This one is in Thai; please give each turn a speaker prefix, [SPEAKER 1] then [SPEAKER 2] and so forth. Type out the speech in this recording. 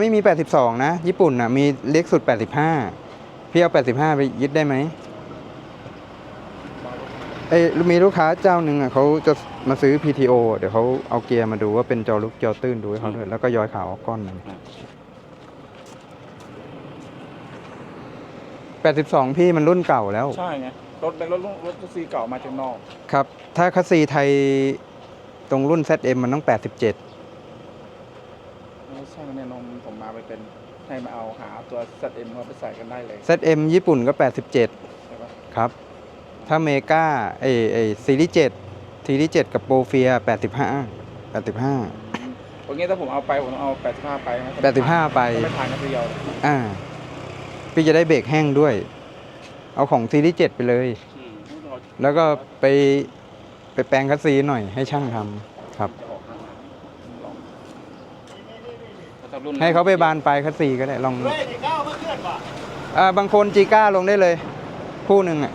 [SPEAKER 1] ไม่มี 82 นะ ญี่ปุ่นนะมีเล็กสุด 85 พี่เอา 85 ไปยึดได้ไหมเอ้ยมีลูกค้าเจ้าหนึ่งอะเขาจะมาซื้อ PTO เดี๋ยวเขาเอาเกียร์มาดูว่าเป็นจอลุกจอตื้นดูให้เขาด้วยแล้วก็ย้อยขาวออกก้อนหนึง82 พี่มันรุ่นเก่าแล้ว
[SPEAKER 2] ใช่ไง รถเป็นรถรถซีเก่ามาจากนอก
[SPEAKER 1] ครับ ถ้าคัสซีไทยตรงรุ่น ZM มันต้อง 87
[SPEAKER 2] ไม่ใช่แน่นอนผมมาไปเป็นให้มาเอาหาตัว ZM มาไปใส่กันได้เลย
[SPEAKER 1] ZM ญี่ปุ่นก็87
[SPEAKER 2] ใช่ปะ
[SPEAKER 1] ครับ ถ้าเมกาไอไอซีรีส์7ซีรีส์7กับโปรเฟีย85 85
[SPEAKER 2] โอเคถ้าผมเอาไปผมต้องเอา 85 ไปนะ
[SPEAKER 1] 85 ไป
[SPEAKER 2] ไม่ผ่านกันเดียว
[SPEAKER 1] อ่า พี่จะได้เบรกแห้งด้วย เอาของซีรีส์7ไปเลย แล้วก็ไปไปแปลงคัสซีหน่อยให้ช่างทำครับ
[SPEAKER 2] จะออกข้างหลังลอง ถ้รุ่น
[SPEAKER 1] ให้เขาไปบานปลายคัสซีก็ได้ลองอ่าบางคนจีก้าลงได้เลย คู่หนึ่งอะ